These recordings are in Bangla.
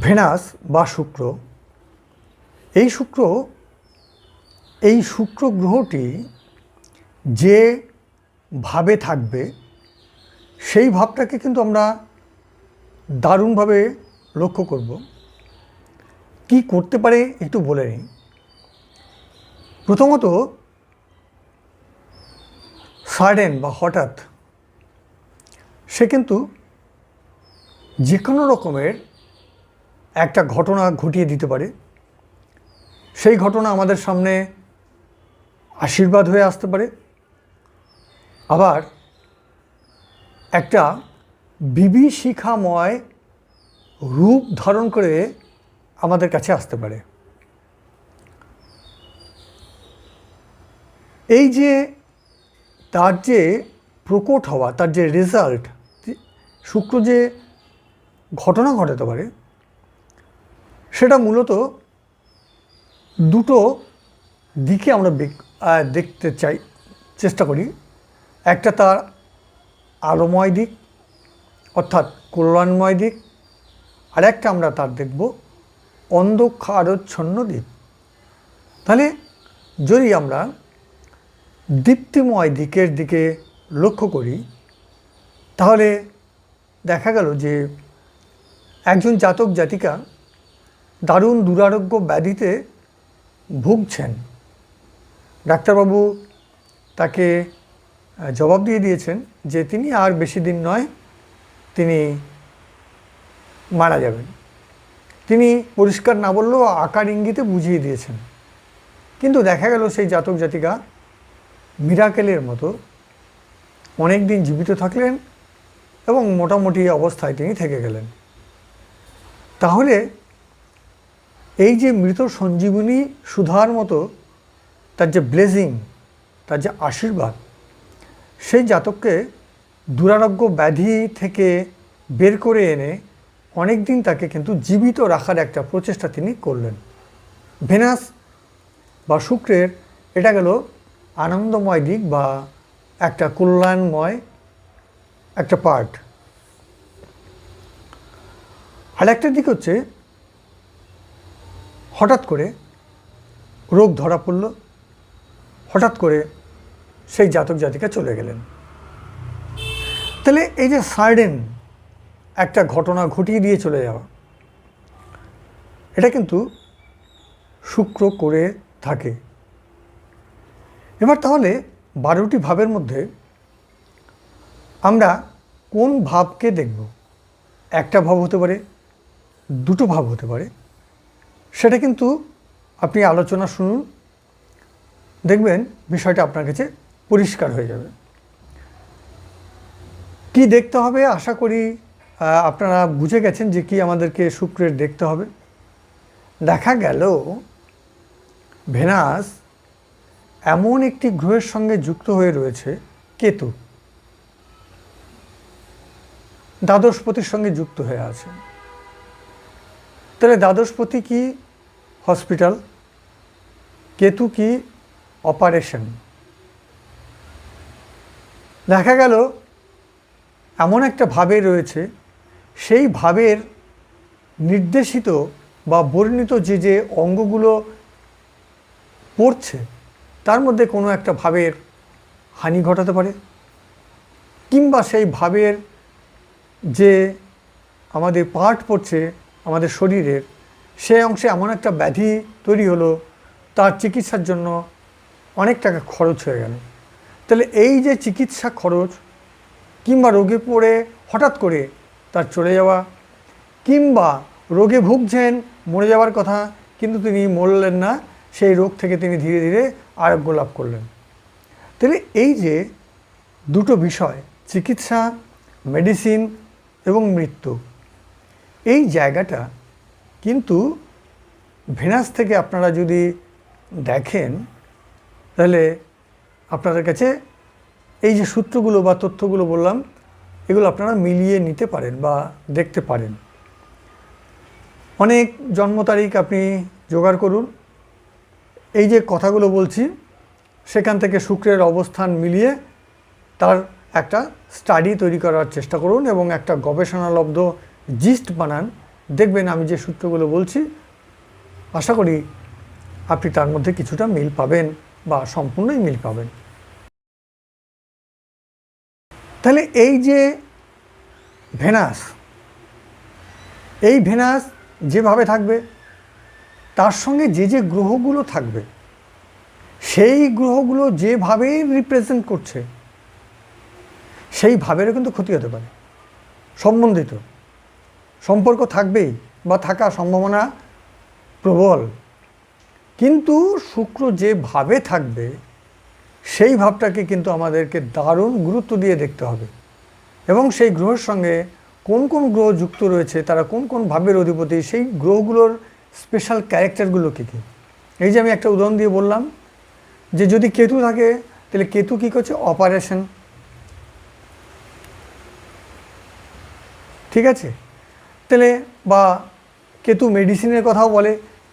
ভেনাস বা শুক্র। এই শুক্র এই শুক্র গ্রহটি যে ভাবে থাকবে, সেই ভাবটাকে কিন্তু আমরা দারুণভাবে লক্ষ্য করব। কি করতে পারে একটু বলে নিই। প্রথমত, সাডেন বা হঠাৎ, সে কিন্তু যে কোনো রকমের একটা ঘটনা ঘটিয়ে দিতে পারে। সেই ঘটনা আমাদের সামনে আশীর্বাদ হয়ে আসতে পারে। আবার একটা বিভীষিকাময় রূপ ধারণ করে আমাদের কাছে আসতে পারে। এই যে তার যে প্রকট হওয়া, তার যে রেজাল্ট শুক্র যে ঘটনা ঘটাতে পারে সেটা মূলত দুটো দিকে আমরা দেখতে চাই, চেষ্টা করি। একটা তার আলোময় দিক, অর্থাৎ কল্যাণময় দিক, আর একটা আমরা তার দেখব অন্ধকারচ্ছন্ন দিক। তাহলে যদি আমরা দীপ্তিময় দিকের দিকে লক্ষ্য করি, তাহলে দেখা গেল যে একজন জাতক জাতিকা দারুণ দুরারোগ্য ব্যাধিতে ভুগছেন। ডাক্তারবাবু তাকে জবাব দিয়ে দিয়েছেন যে তিনি আর বেশি দিন নয়, তিনি মারা যাবেন। তিনি পরিষ্কার না বললেও আকার ইঙ্গিতে বুঝিয়ে দিয়েছেন। কিন্তু দেখা গেল সেই জাতক জাতিকা মিরাকেলের মতো অনেক দিন জীবিত থাকলেন এবং মোটামুটি অবস্থায় তিনি থেকে গেলেন। তাহলে এই যে মৃত সঞ্জীবনী সুধার মতো, তার যে ব্লেজিং তার যে আশীর্বাদ, সেই জাতককে দুরারোগ্য ব্যাধি থেকে বের করে এনে অনেক দিন তাকে কিন্তু জীবিত রাখার একটা প্রচেষ্টা তিনি করলেন। ভেনাস বা শুক্রের এটা গেল আনন্দময় দিক বা একটা কল্যাণময় একটা পার্ট আর একটা দিক হচ্ছে হঠাৎ করে রোগ ধরা পড়ল, হঠাৎ করে সেই জাতক জাতিকা চলে গেলেন। তাহলে এই যে সার্ডেন একটা ঘটনা ঘটিয়ে দিয়ে চলে যাওয়া, এটা কিন্তু শুক্র করে থাকে। এবার তাহলে বারোটি ভাবের মধ্যে আমরা কোন ভাবকে দেখব? একটা ভাব হতে পারে, দুটো ভাব হতে পারে সেটা কিন্তু আপনি আলোচনা শুনুন, দেখবেন বিষয়টা আপনার কাছে পরিষ্কার হয়ে যাবে। কি দেখতে হবে? আশা করি আপনারা বুঝে গেছেন যে কি আমাদেরকে শুক্রের দেখতে হবে। দেখা গেল, ভেনাস এমন একটি গ্রহের সঙ্গে যুক্ত হয়ে রয়েছে, কেতু। দ্বাদশপতির সঙ্গে যুক্ত হয়ে আছে। তাহলে দ্বাদশপতি কি হসপিটাল, কেতু কি অপারেশন? দেখা গেল, এমন একটা ভাবে রয়েছে, সেই ভাবের নির্দেশিত বা বর্ণিত যে যে অঙ্গগুলো পড়ছে, তার মধ্যে কোনো একটা ভাবের হানি ঘটাতে পারে? কিংবা সেই ভাবের যে আমাদের পার্ট পড়ছে আমাদের শরীরের সেই অংশে এমন একটা ব্যাধি তৈরি হলো, তার চিকিৎসার জন্য অনেক টাকা খরচ হয়ে গেল। তাহলে এই যে চিকিৎসা খরচ, কিংবা রোগে পড়ে হঠাৎ করে তার চলে যাওয়া, কিংবা রোগে ভুগছেন, মরে যাওয়ার কথা, কিন্তু তিনি মরলেন না, সেই রোগ থেকে তিনি ধীরে ধীরে আরোগ্য লাভ করলেন। তাহলে এই যে দুটো বিষয়, চিকিৎসা, মেডিসিন এবং মৃত্যু, এই জায়গাটা কিন্তু ভেনাস থেকে আপনারা যদি দেখেন, তাহলে আপনাদের কাছে এই যে সূত্রগুলো বা তথ্যগুলো বললাম, এগুলো আপনারা মিলিয়ে নিতে পারেন বা দেখতে পারেন। অনেক জন্ম তারিখ আপনি জোগাড় করুন। এই যে কথাগুলো বলছি, সেখান থেকে শুক্রের অবস্থান মিলিয়ে তার একটা স্টাডি তৈরি করার চেষ্টা করুন এবং একটা গবেষণালব্ধ জিস্ট বানান। দেখবেন আমি যে সূত্রগুলো বলছি, আশা করি আপনি তার মধ্যে কিছুটা মিল পাবেন বা সম্পূর্ণই মিল পাবেন। তাহলে এই যে ভেনাস, এই ভেনাস যেভাবে থাকবে, তার সঙ্গে যে যে গ্রহগুলো থাকবে, সেই গ্রহগুলো যেভাবে রিপ্রেজেন্ট করছে, সেই ভাবেরও কিন্তু ক্ষতি হতে পারে, সম্বন্ধিত। সম্পর্ক থাকবেই বা থাকার সম্ভাবনা প্রবল। কিন্তু শুক্র যে ভাবে থাকবে, সেই ভাবটাকে কিন্তু আমাদেরকে দারুণ গুরুত্ব দিয়ে দেখতে হবে। এবং সেই গ্রহের সঙ্গে কোন কোন গ্রহ যুক্ত রয়েছে, তারা কোন কোন ভাবের অধিপতি, সেই গ্রহগুলোর স্পেশাল ক্যারেক্টারগুলো কী কী? এই যে আমি একটা উদাহরণ দিয়ে বললাম যে যদি কেতু থাকে, তাহলে কেতু কী করছে? অপারেশন ঠিক আছে? তাহলে বা কেতু মেডিসিনের কথাও বলে,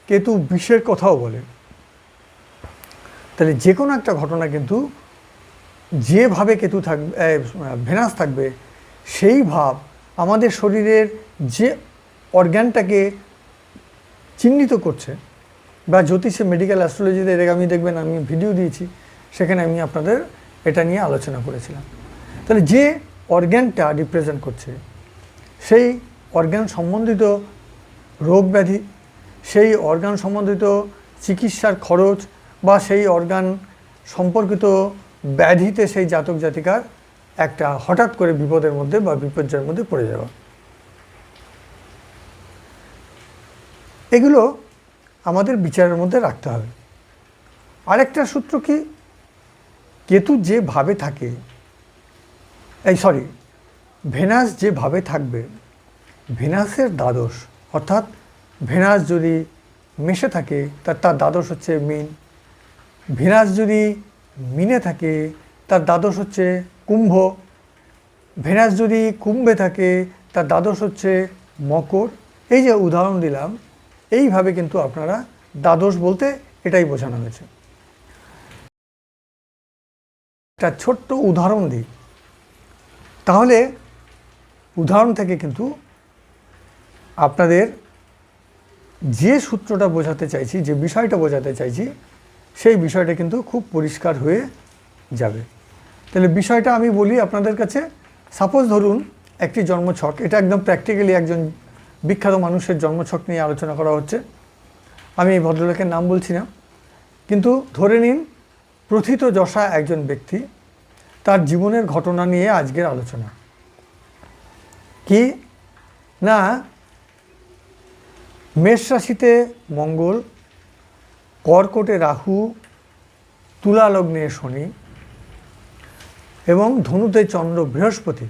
কেতু বিষের কথাও বলে। তাহলে যে কোনো একটা ঘটনা কিন্তু যেভাবে কেতু থাকবে ভেনাস থাকবে, সেই ভাব আমাদের শরীরের যে অর্গ্যানটাকে চিহ্নিত করছে বা জ্যোতিষে মেডিকেল অ্যাস্ট্রোলজিতে এর আমি দেখবেন আমি ভিডিও দিয়েছি, সেখানে আমি আপনাদের এটা নিয়ে আলোচনা করেছিলাম। তাহলে যে অর্গ্যানটা রিপ্রেজেন্ট করছে, সেই অর্গ্যান সম্বন্ধিত রোগ ব্যাধি, সেই অর্গান সম্বন্ধিত চিকিৎসার খরচ বা সেই অর্গান সম্পর্কিত ব্যাধিতে সেই জাতক জাতিকার একটা হঠাৎ করে বিপদের মধ্যে বা বিপর্যয়ের মধ্যে পড়ে যাওয়া। এগুলো আমাদের বিচারের মধ্যে রাখতে হবে। আরেকটা সূত্র কি? কেতু যেভাবে থাকে, এই সরি ভেনাস যেভাবে থাকবে ভেনাসের দ্বাদশ, অর্থাৎ ভেনাস যদি মেশে থাকে, তার তার দ্বাদশ হচ্ছে মিন। ভেনাস যদি মিনে থাকে, তার দ্বাদশ হচ্ছে কুম্ভ। ভেনাস যদি কুম্ভে থাকে, তার দ্বাদশ হচ্ছে মকর। এই যে উদাহরণ দিলাম, এইভাবে কিন্তু আপনারা দ্বাদশ বলতে এটাই বোঝানো হয়েছে। একটা ছোট্ট উদাহরণ দিই। তাহলে উদাহরণ থেকে কিন্তু আপনাদের যে সূত্রটা বোঝাতে চাইছি, যে বিষয়টা বোঝাতে চাইছি, সেই বিষয়টা কিন্তু খুব পরিষ্কার হয়ে যাবে। তাহলে বিষয়টা আমি বলি আপনাদের কাছে। সাপোজ ধরুন একটি জন্মছক, এটা একদম প্র্যাকটিক্যালি একজন বিখ্যাত মানুষের জন্মছক নিয়ে আলোচনা করা হচ্ছে। আমি এই ভদ্রলোকের নাম বলছি না। কিন্তু ধরে নিন প্রথিত যশা একজন ব্যক্তি, তার জীবনের ঘটনা নিয়ে আজকের আলোচনা। কি? না মেষ রাশিতে মঙ্গল, কর্কটে রাহু, তুলা লগ্নে শনি এবং ধনুতে চন্দ্র বৃহস্পতি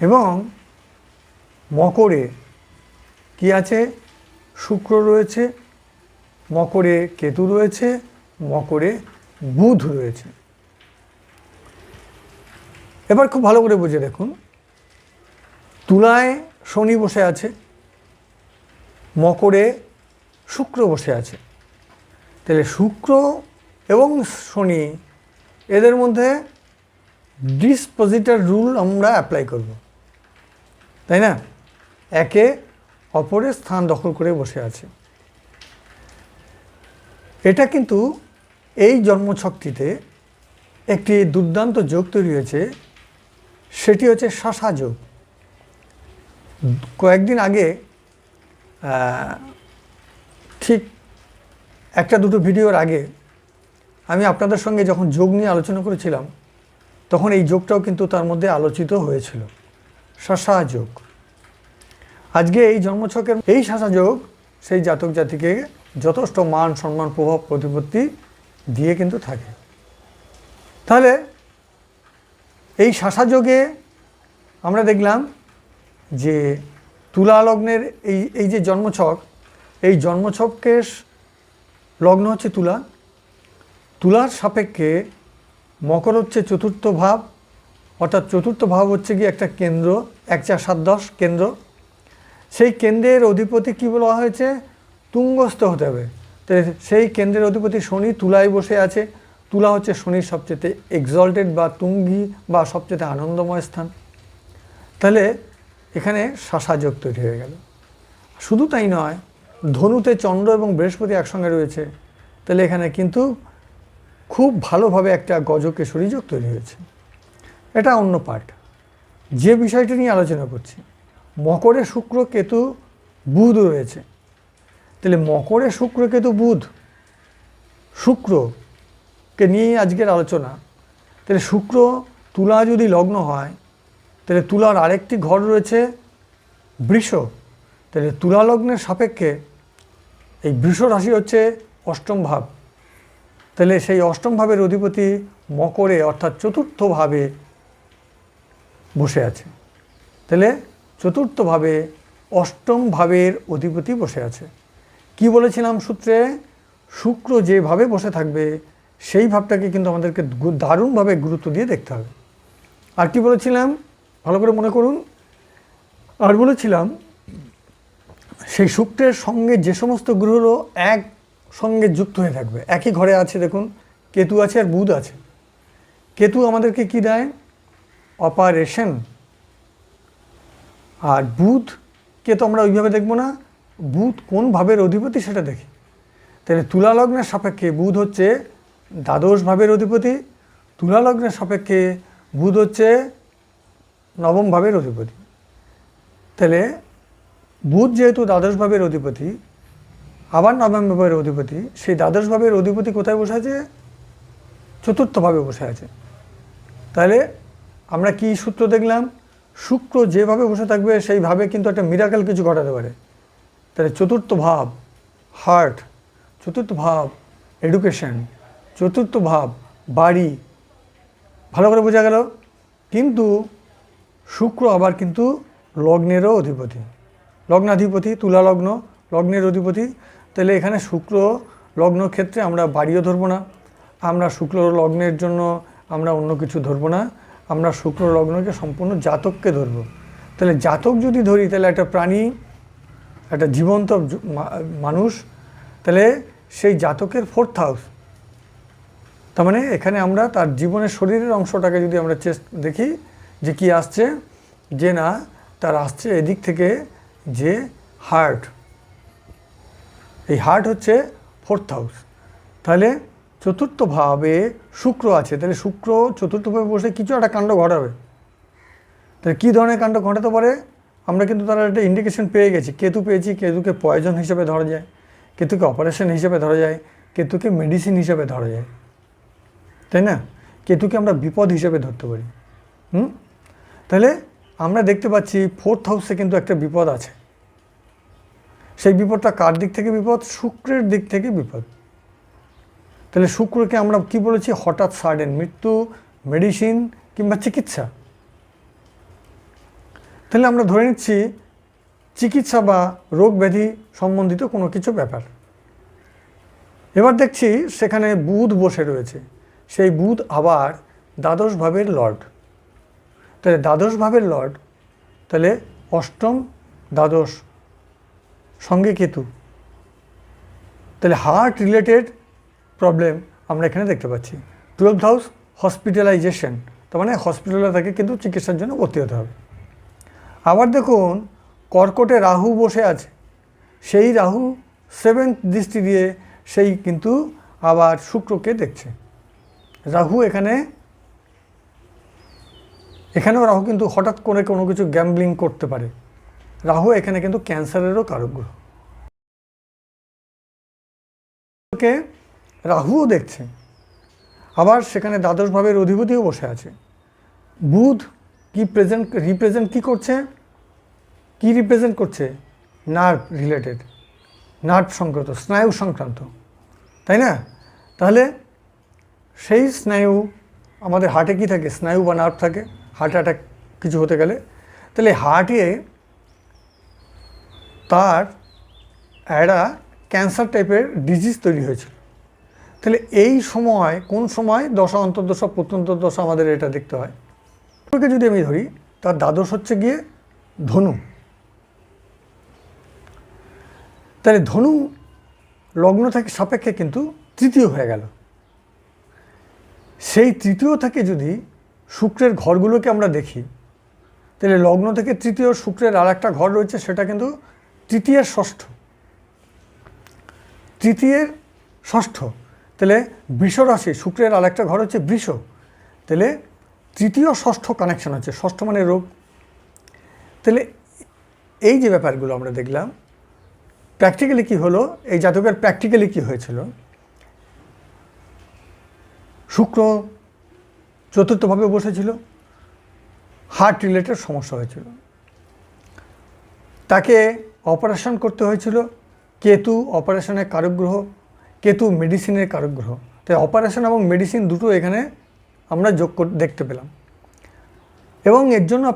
এবং মকরে কি আছে? শুক্র রয়েছে, মকরে কেতু রয়েছে, মকরে বুধ রয়েছে। এবার খুব ভালো করে বুঝে দেখুন। তুলায় শনি বসে আছে। মকরে শুক্র বসে আছে। তাহলে শুক্র এবং শনি এদের মধ্যে ডিসপোজিটার রুল আমরা অ্যাপ্লাই করব। তাই না? একে অপরের স্থান দখল করে বসে আছে। এটা কিন্তু এই জন্মছকটিতে একটি দুর্দান্ত যোগ তৈরি হয়েছে। সেটি হচ্ছে শাসা যোগ। কয়েকদিন আগে ঠিক একটা দুটো ভিডিওর আগে আমি আপনাদের সঙ্গে যখন যোগ নিয়ে আলোচনা করেছিলাম, তখন এই যোগটাও কিন্তু তার মধ্যে আলোচিত হয়েছিল। শাসা যোগ। আজকে এই জন্মছকের এই শাসা যোগ সেই জাতক জাতিকে যথেষ্ট মান, সম্মান, প্রভাব, প্রতিপত্তি দিয়ে কিন্তু থাকে। তাহলে এই শাসা যোগে আমরা দেখলাম যে তুলা লগ্নের এই এই যে জন্মছক, এই জন্মছককে লগ্ন হচ্ছে তুলা। তুলার সাপেক্ষে মকর হচ্ছে চতুর্থ ভাব, অর্থাৎ চতুর্থ ভাব হচ্ছে কি একটা কেন্দ্র, এক চার সাত দশ কেন্দ্র। সেই কেন্দ্রের অধিপতি কী বলা হয়েছে? তুঙ্গস্থ হতে হবে। তো সেই কেন্দ্রের অধিপতি শনি তুলায় বসে আছে। তুলা হচ্ছে শনির সবচেয়ে এক্সল্টেড বা তুঙ্গি বা সবচেয়ে আনন্দময় স্থান। তাহলে এখানে শাসাযোগ তৈরি হয়ে গেল। শুধু তাই নয়, ধনুতে চন্দ্র এবং বৃহস্পতি একসঙ্গে রয়েছে। তাহলে এখানে কিন্তু খুব ভালোভাবে একটা গজকেশরী যোগ তৈরি হয়েছে। এটা অন্য পার্ট যে বিষয়টি নিয়ে আলোচনা করছি, মকরে শুক্র, কেতু, বুধ রয়েছে। তাহলে মকরে শুক্র, কেতু, বুধ, শুক্রকে নিয়েই আজকের আলোচনা। তাহলে শুক্র, তুলা যদি লগ্ন হয় তাহলে তুলার আরেকটি ঘর রয়েছে, বৃষ। তাহলে তুলা লগ্নের সাপেক্ষে এই বৃষ রাশি হচ্ছে অষ্টম ভাব। তাহলে সেই অষ্টম ভাবের অধিপতি মকরে, অর্থাৎ চতুর্থভাবে বসে আছে। তাহলে চতুর্থভাবে অষ্টম ভাবের অধিপতি বসে আছে। কি বলেছিলাম সূত্রে? শুক্র যেভাবে বসে থাকবে, সেই ভাবটাকে কিন্তু আমাদেরকে দারুণভাবে গুরুত্ব দিয়ে দেখতে হবে। আর কি বলেছিলাম? ভালো করে মনে করুন। আর বলেছিলাম, সেই শুক্রের সঙ্গে যে সমস্ত গ্রহগুলো এক সঙ্গে যুক্ত হয়ে থাকবে। একই ঘরে আছে, দেখুন, কেতু আছে আর বুধ আছে। কেতু আমাদেরকে কি দেয়? অপারেশন। আর বুধকে তো আমরা ওইভাবে দেখব না। বুধ কোন ভাবের অধিপতি সেটা দেখি। তাহলে তুলালগ্নের সাপেক্ষে বুধ হচ্ছে দ্বাদশ ভাবের অধিপতি। তুলালগ্নের সাপেক্ষে বুধ হচ্ছে নবম ভাবের অধিপতি। তাহলে বুধ যেহেতু দ্বাদশ ভাবের অধিপতি, আবার নবম ভাবের অধিপতি, সেই দ্বাদশ ভাবের অধিপতি কোথায় বসে আছে? চতুর্থভাবে বসে আছে। তাহলে আমরা কি সূত্র দেখলাম? শুক্র যেভাবে বসে থাকবে সেইভাবে কিন্তু একটা মিরাকেল কিছু ঘটাতে পারে। তাহলে চতুর্থ ভাব হার্ট চতুর্থ ভাব এডুকেশন চতুর্থ ভাব বাড়ি। ভালো করে বোঝা গেল? কিন্তু শুক্র আবার কিন্তু লগ্নেরও অধিপতি। লগ্নাধিপতি তুলা লগ্ন লগ্নের অধিপতি। তাহলে এখানে শুক্র লগ্ন ক্ষেত্রে আমরা বাড়িও ধরবো না। আমরা শুক্র লগ্নের জন্য আমরা অন্য কিছু ধরবো না। আমরা শুক্র লগ্নকে সম্পূর্ণ জাতককে ধরবো। তাহলে জাতক যদি ধরি, তাহলে একটা প্রাণী, একটা জীবন্ত মানুষ, তাহলে সেই জাতকের ফোর্থ হাউস তার মানে এখানে আমরা তার জীবনের শরীরের অংশটাকে যদি আমরা চেষ্ট দেখি যে কি আসছে? যে না, তার আসছে এদিক থেকে যে হার্ট এই হার্ট হচ্ছে ফোর্থ হাউস তাহলে চতুর্থভাবে শুক্র আছে। তাহলে শুক্র চতুর্থভাবে বসে কিছু একটা কাণ্ড ঘটাবে। তাহলে কী ধরনের কাণ্ড ঘটাতে পারে? আমরা কিন্তু তারা একটা ইন্ডিকেশন পেয়ে গেছি। কেতু পেয়েছি। কেতুকে পয়জন হিসেবে ধরা যায়। কেতুকে অপারেশন হিসেবে ধরা যায়। কেতুকে মেডিসিন হিসেবে ধরা যায়। তাই না? কেতুকে আমরা বিপদ হিসেবে ধরতে পারি। হুম? তাহলে আমরা দেখতে পাচ্ছি ফোর্থ হাউসে কিন্তু একটা বিপদ আছে। সেই বিপদটা কার দিক থেকে বিপদ? শুক্রের দিক থেকে বিপদ। তাহলে শুক্রকে আমরা কি বলেছি? হঠাৎ সাডেন মৃত্যু মেডিসিন কিংবা চিকিৎসা। তাহলে আমরা ধরে নিচ্ছি চিকিৎসা বা রোগ ব্যাধি সম্বন্ধিত কোনো কিছু ব্যাপার। এবার দেখছি সেখানে বুধ বসে রয়েছে। সেই বুধ আবার দ্বাদশ ভাবের লর্ড তাহলে দ্বাদশ ভাবের লর্ড, তাহলে অষ্টম দ্বাদশ সঙ্গে কেতু। তাহলে হার্ট রিলেটেড প্রবলেম আমরা এখানে দেখতে পাচ্ছি। টুয়েলভ হাউস হসপিটালাইজেশন তার মানে হসপিটালে তাকে কিন্তু চিকিৎসার জন্য ভর্তি হতে হবে। আবার দেখুন, কর্কটে রাহু বসে আছে। সেই রাহু সেভেন্থ দৃষ্টি দিয়ে সেই কিন্তু আবার শুক্রকে দেখছে। রাহু এখানে এখানেও রাহু কিন্তু হঠাৎ করে কোনো কিছু গ্যাম্বলিং করতে পারে। রাহু এখানে কিন্তু ক্যান্সারেরও কারক গ্রহ কে রাহুও দেখছে। আবার সেখানে দ্বাদশ ভাবের অধিপতিও বসে আছে। বুধ কি প্রেজেন্ট রিপ্রেজেন্ট কি করছে? কি রিপ্রেজেন্ট করছে? নার্ভ রিলেটেড নার্ভ সংক্রান্ত, স্নায়ু সংক্রান্ত। তাই না? তাহলে সেই স্নায়ু, আমাদের হার্টে কি থাকে? স্নায়ু বা নার্ভ থাকে। হার্ট অ্যাটাক কিছু হতে গেলে, তাহলে হার্টে তার একটা ক্যান্সার টাইপের ডিজিজ তৈরি হয়েছিল। তাহলে এই সময়, কোন সময়? দশা, অন্তর্দশা প্রত্যন্তর্দশা আমাদের এটা দেখতে হয়। ওকে যদি আমি ধরি, তার দ্বাদশ হচ্ছে গিয়ে ধনু। তাহলে ধনু লগ্ন থেকে সাপেক্ষে কিন্তু তৃতীয় হয়ে গেল। সেই তৃতীয় থেকে যদি শুক্রের ঘরগুলোকে আমরা দেখি। তাহলে লগ্ন থেকে তৃতীয় শুক্রের আর একটা ঘর রয়েছে, সেটা কিন্তু তৃতীয়ের ষষ্ঠ। তৃতীয়ের ষষ্ঠ, তাহলে বৃষ রাশি, শুক্রের আরেকটা ঘর হচ্ছে বৃষ। তাহলে তৃতীয় ষষ্ঠ কানেকশন হচ্ছে, ষষ্ঠ মানে রোগ। তাহলে এই যে ব্যাপারগুলো আমরা দেখলাম প্র্যাকটিক্যালি কি হলো, এই জাতকের প্র্যাকটিক্যালি কি হয়েছিল? শুক্র চতুর্থভাবে বসেছিল। হার্ট রিলেটেড সমস্যা হয়েছিল। তাকে অপারেশন করতে হয়েছিল। কেতু অপারেশনের কারক গ্রহ কেতু মেডিসিনের কারক গ্রহ তাই অপারেশন এবং মেডিসিন দুটো এখানে আমরা যোগ দেখতে পেলাম। এবং এর জন্য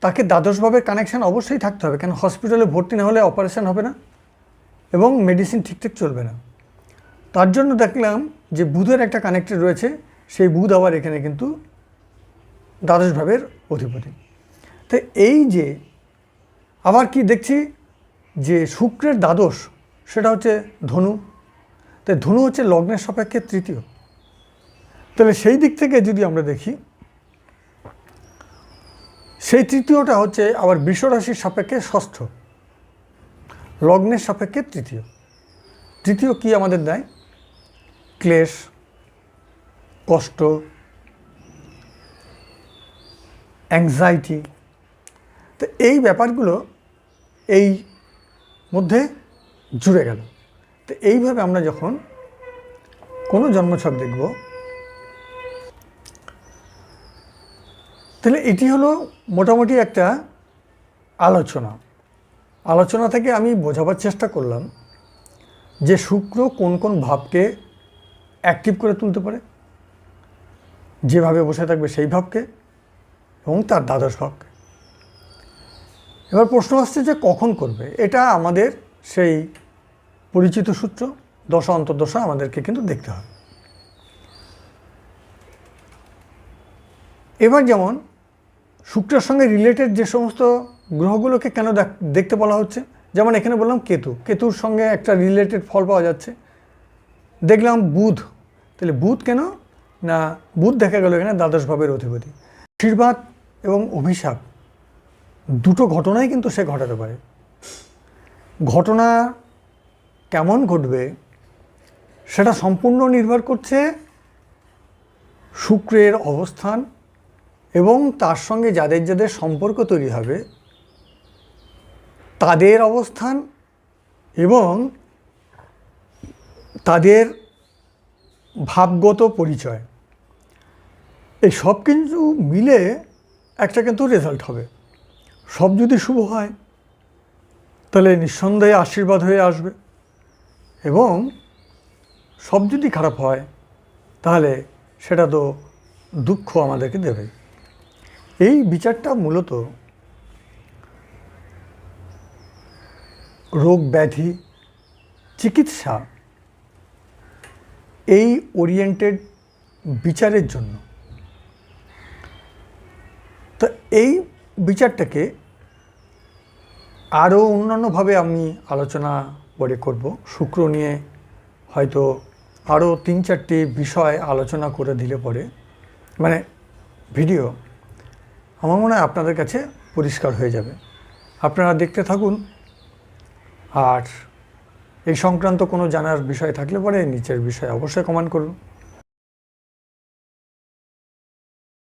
তাকে দ্বাদশভাবে কানেকশান অবশ্যই থাকতে হবে। কেন হসপিটালে ভর্তি না হলে অপারেশন হবে না এবং মেডিসিন ঠিকঠাক চলবে না। তার জন্য দেখলাম যে বুধের একটা কানেক্টেড রয়েছে। সেই বুধ আবার এখানে কিন্তু দ্বাদশ ভাবের অধিপতি। তো এই যে আবার কি দেখছি? যে শুক্রের দ্বাদশ, সেটা হচ্ছে ধনু। তাই ধনু হচ্ছে লগ্নের সাপেক্ষে তৃতীয়। তাহলে সেই দিক থেকে যদি আমরা দেখি, সেই তৃতীয়টা হচ্ছে আবার বিশ্বরাশির সাপেক্ষে ষষ্ঠ। লগ্নের সাপেক্ষে তৃতীয়। তৃতীয় কি আমাদের দেয়? ক্লেশ। কষ্ট অ্যাংজাইটি তো এই ব্যাপারগুলো এই মধ্যে জুড়ে গেল। তো এইভাবে আমরা যখন কোনো জন্মছক দেখব, তাহলে এটি হলো মোটামুটি একটা আলোচনা। আলোচনা থেকে আমি বোঝাবার চেষ্টা করলাম যে শুক্র কোন কোন ভাবকে অ্যাক্টিভ করে তুলতে পারে। যেভাবে বসে থাকবে সেই ভাবকে এবং তার দ্বাদশ ভাবকে। এবার প্রশ্ন আসছে যে কখন করবে? এটা আমাদের সেই পরিচিত সূত্র, দশা অন্তর্দশা আমাদেরকে কিন্তু দেখতে হবে। এবার যেমন শুক্রের সঙ্গে রিলেটেড যে সমস্ত গ্রহগুলোকে কেন দেখ- দেখতে বলা হচ্ছে? যেমন এখানে বললাম কেতু। কেতুর সঙ্গে একটা রিলেটেড ফল পাওয়া যাচ্ছে। দেখলাম বুধ। তাহলে বুধ কেন না বুধ দেখা গেল এখানে দ্বাদশ ভাবের অধিপতি। আশীর্বাদ এবং অভিশাপ দুটো ঘটনাই কিন্তু সে ঘটাতে পারে। ঘটনা কেমন ঘটবে সেটা সম্পূর্ণ নির্ভর করছে শুক্রের অবস্থান এবং তার সঙ্গে যাদের যাদের সম্পর্ক তৈরি হবে, তাদের অবস্থান এবং তাদের ভাবগত পরিচয়। এই সব কিন্তু মিলে একটা কিন্তু রেজাল্ট হবে। সব যদি শুভ হয়, তাহলে নিঃসন্দেহে আশীর্বাদ হয়ে আসবে। এবং সব যদি খারাপ হয়, তাহলে সেটা তো দুঃখ আমাদেরকে দেবে। এই বিচারটা মূলত রোগ ব্যাধি, চিকিৎসা এই ওরিয়েন্টেড বিচারের জন্য। তো এই বিচারটাকে আরও অন্যান্যভাবে আমি আলোচনা পরে করব। শুক্র নিয়ে হয়তো আরও তিন চারটি বিষয় আলোচনা করে দিলে পরে মানে ভিডিও আমার মনে হয় আপনাদের কাছে পরিষ্কার হয়ে যাবে। আপনারা দেখতে থাকুন। আর এই সংক্রান্ত কোনো জানার বিষয় থাকলে পরে নিচের বিষয়ে অবশ্যই কমেন্ট করুন।